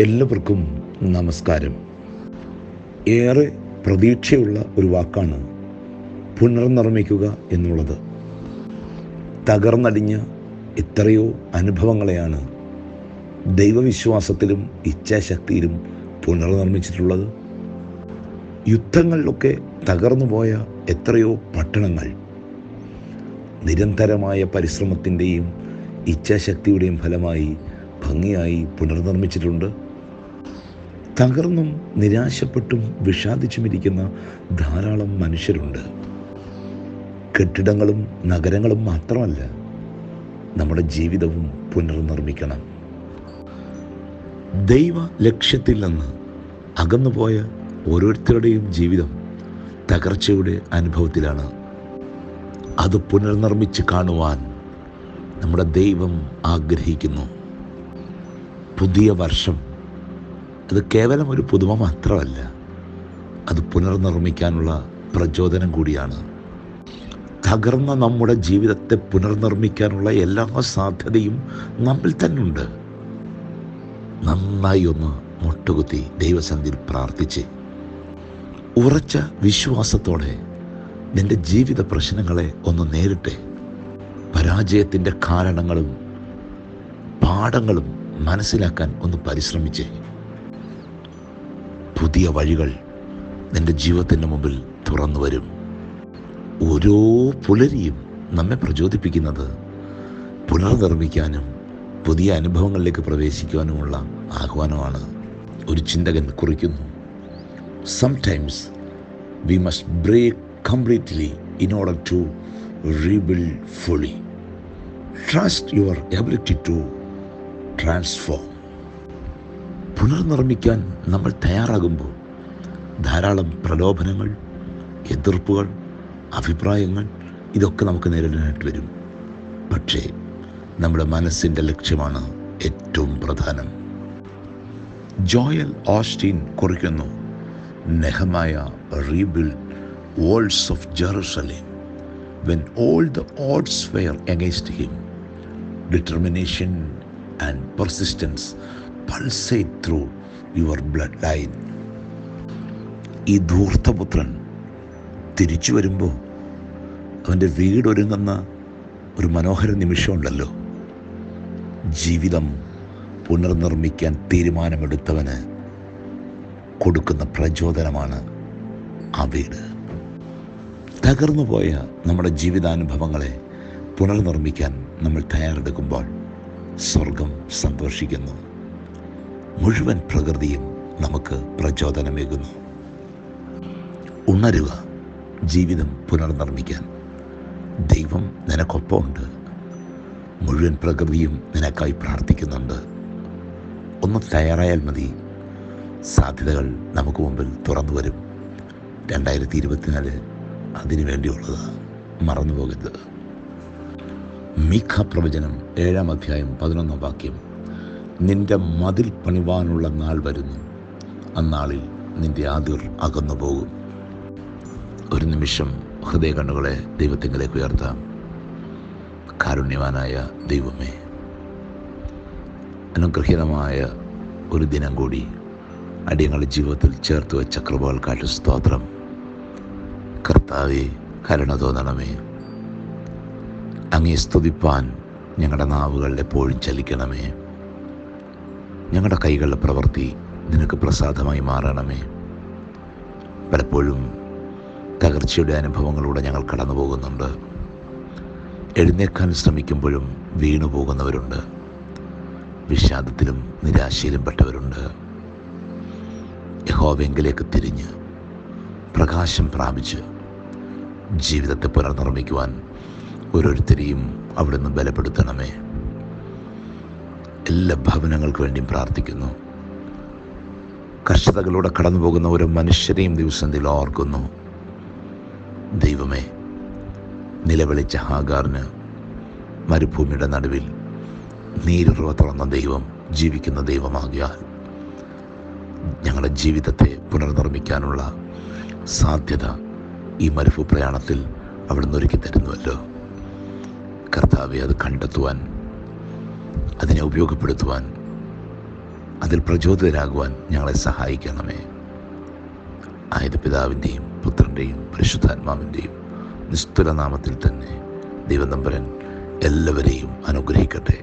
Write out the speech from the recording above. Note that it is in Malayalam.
എല്ലാവർക്കും നമസ്കാരം. ഏറെ പ്രതീക്ഷയുള്ള ഒരു വാക്കാണ് പുനർനിർമ്മിക്കുക എന്നുള്ളത്. തകർന്നടിഞ്ഞ എത്രയോ അനുഭവങ്ങളെയാണ് ദൈവവിശ്വാസത്തിലും ഇച്ഛാശക്തിയിലും പുനർനിർമ്മിച്ചിട്ടുള്ളത്. യുദ്ധങ്ങളിലൊക്കെ തകർന്നുപോയ എത്രയോ പട്ടണങ്ങൾ നിരന്തരമായ പരിശ്രമത്തിന്റെയും ഇച്ഛാശക്തിയുടെയും ഫലമായി ഭംഗിയായി പുനർനിർമ്മിച്ചിട്ടുണ്ട്. തകർന്നും നിരാശപ്പെട്ടും വിഷാദിച്ചുമിരിക്കുന്ന ധാരാളം മനുഷ്യരുണ്ട്. കെട്ടിടങ്ങളും നഗരങ്ങളും മാത്രമല്ല നമ്മുടെ ജീവിതവും പുനർനിർമ്മിക്കണം. ദൈവ ലക്ഷ്യത്തിൽ നിന്ന് അകന്നുപോയ ഓരോരുത്തരുടെയും ജീവിതം തകർച്ചയുടെ അനുഭവത്തിലാണ്. അത് പുനർനിർമ്മിച്ച് കാണുവാൻ നമ്മുടെ ദൈവം ആഗ്രഹിക്കുന്നു. പുതിയ വർഷം അത് കേവലം ഒരു പുതുമ മാത്രമല്ല അത് പുനർനിർമ്മിക്കാനുള്ള പ്രചോദനം കൂടിയാണ്. തകർന്ന നമ്മുടെ ജീവിതത്തെ പുനർനിർമ്മിക്കാനുള്ള എല്ലാ സാധ്യതയും നമ്മിൽ തന്നുണ്ട്. നന്നായി ഒന്ന് മുട്ടുകുത്തി ദൈവസന്ധിയിൽ പ്രാർത്ഥിച്ച്. ഉറച്ച വിശ്വാസത്തോടെ നിന്റെ ജീവിത പ്രശ്നങ്ങളെ ഒന്ന് നേരിട്ടെ. പരാജയത്തിന്റെ കാരണങ്ങളും പാഠങ്ങളും മനസ്സിലാക്കാൻ ഒന്ന് പരിശ്രമിച്ചേ. പുതിയ വഴികൾ നിന്റെ ജീവിതത്തിന്റെ മുമ്പിൽ തുറന്നു വരും. ഓരോ പുലരിയും നമ്മെ പ്രചോദിപ്പിക്കുന്നത് പുനർനിർമ്മിക്കാനും പുതിയ അനുഭവങ്ങളിലേക്ക് പ്രവേശിക്കുവാനുമുള്ള ആഹ്വാനമാണ്. ഒരു ചിന്തകൻ കുറിക്കുന്നു sometimes we must break completely in order to rebuild fully trust your ability to transform പുനർനിർമ്മിക്കാൻ നമ്മൾ തയ്യാറാകുമ്പോൾ ധാരാളം പ്രലോഭനങ്ങൾ എതിർപ്പുകൾ അഭിപ്രായങ്ങൾ ഇതൊക്കെ നമുക്ക് നേരിടാനായിട്ട് വരും പക്ഷേ നമ്മുടെ മനസ്സിന്റെ ലക്ഷ്യമാണ് ഏറ്റവും പ്രധാനം ജോയൽ ഓസ്റ്റീൻ കുറിക്കുന്നു Nehemiah rebuild walls of Jerusalem when all the odds were against him. Determination and persistence pulsate your blood line ഈ ധൂർത്തപുത്രൻ തിരിച്ചു വരുമ്പോൾ അവന്റെ വീടൊരുങ്ങുന്ന ഒരു മനോഹര നിമിഷമുണ്ടല്ലോ. ജീവിതം പുനർനിർമ്മിക്കാൻ തീരുമാനമെടുത്തവന് കൊടുക്കുന്ന പ്രചോദനമാണ് ആ വീട്. തകർന്നു പോയ നമ്മുടെ ജീവിതാനുഭവങ്ങളെ പുനർനിർമ്മിക്കാൻ നമ്മൾ തയ്യാറെടുക്കുമ്പോൾ സ്വർഗം സന്തോഷിക്കുന്നു. മുഴുവൻ പ്രകൃതിയും നമുക്ക് പ്രചോദനമേകുന്നു. ഉണരുക ജീവിതം പുനർനിർമ്മിക്കാൻ. ദൈവം നിനക്കൊപ്പമുണ്ട്. മുഴുവൻ പ്രകൃതിയും നിനക്കായി പ്രാർത്ഥിക്കുന്നുണ്ട്. ഒന്ന് തയ്യാറായാൽ മതി. സാധ്യതകൾ നമുക്ക് മുമ്പിൽ തുറന്നു വരും. രണ്ടായിരത്തി ഇരുപത്തിനാല് അതിനു വേണ്ടിയുള്ളത് മറന്നു പോകരുത് മീഖ പ്രവചനം ഏഴാം അധ്യായം പതിനൊന്നാം വാക്യം. നിന്റെ മതിൽ പണിവാനുള്ള നാൾ വരുന്നു. അന്നാളിൽ നിന്റെ ആതിർ അകന്നു പോകും ഒരു നിമിഷം ഹൃദയ കണ്ണുകളെ ദൈവത്തിങ്കിലേക്ക് ഉയർത്താം. കാരുണ്യവാനായ ദൈവമേ അനുഗ്രഹീതമായ ഒരു ദിനം കൂടി അടിയങ്ങളുടെ ജീവിതത്തിൽ ചേർത്ത് വെച്ച കൃപകൾക്കായിട്ട് സ്തോത്രം. കർത്താവെ കരുണ തോന്നണമേ. അങ്ങേ സ്തുതിപ്പാൻ ഞങ്ങളുടെ നാവുകൾ എപ്പോഴും ചലിക്കണമേ. ഞങ്ങളുടെ കൈകളുടെ പ്രവൃത്തി നിനക്ക് പ്രസാദമായി മാറണമേ. പലപ്പോഴും തകർച്ചയുടെ അനുഭവങ്ങളിലൂടെ ഞങ്ങൾ കടന്നു പോകുന്നുണ്ട് എഴുന്നേക്കാൻ ശ്രമിക്കുമ്പോഴും വീണു പോകുന്നവരുണ്ട് വിഷാദത്തിലും നിരാശയിലും പെട്ടവരുണ്ട്. യഹോവെങ്കിലേക്ക് തിരിഞ്ഞ് പ്രകാശം പ്രാപിച്ച് ജീവിതത്തെ പുനർനിർമ്മിക്കുവാൻ ഓരോരുത്തരെയും അവിടുന്ന് ബലപ്പെടുത്തണമേ. എല്ലാ ഭവനങ്ങൾക്ക് വേണ്ടിയും പ്രാർത്ഥിക്കുന്നു. കഷ്ടതകളിലൂടെ കടന്നു പോകുന്ന ഓരോ മനുഷ്യരെയും ദിവസത്തിൽ ഓർക്കുന്നു. ദൈവമേ നിലവിളിച്ച ഹാഗാറിന് മരുഭൂമിയുടെ നടുവിൽ നീരുറവ തുറന്ന ദൈവം ജീവിക്കുന്ന ദൈവമാകിയാൽ ഞങ്ങളുടെ ജീവിതത്തെ പുനർനിർമ്മിക്കാനുള്ള സാധ്യത ഈ മരുഭൂ പ്രയാണത്തിൽ അവിടുന്ന് ഒരുക്കി തരുന്നുവല്ലോ. കർത്താവെ അത് കണ്ടെത്തുവാൻ അതിനെ ഉപയോഗപ്പെടുത്തുവാൻ അതിൽ പ്രചോദിതരാകുവാൻ ഞങ്ങളെ സഹായിക്കണമേ. ആയത് പിതാവിന്റെയും പുത്രന്റെയും പരിശുദ്ധാത്മാവിന്റെയും നിസ്തുല നാമത്തിൽ തന്നെ ദൈവനമ്പരൻ എല്ലാവരെയും അനുഗ്രഹിക്കട്ടെ.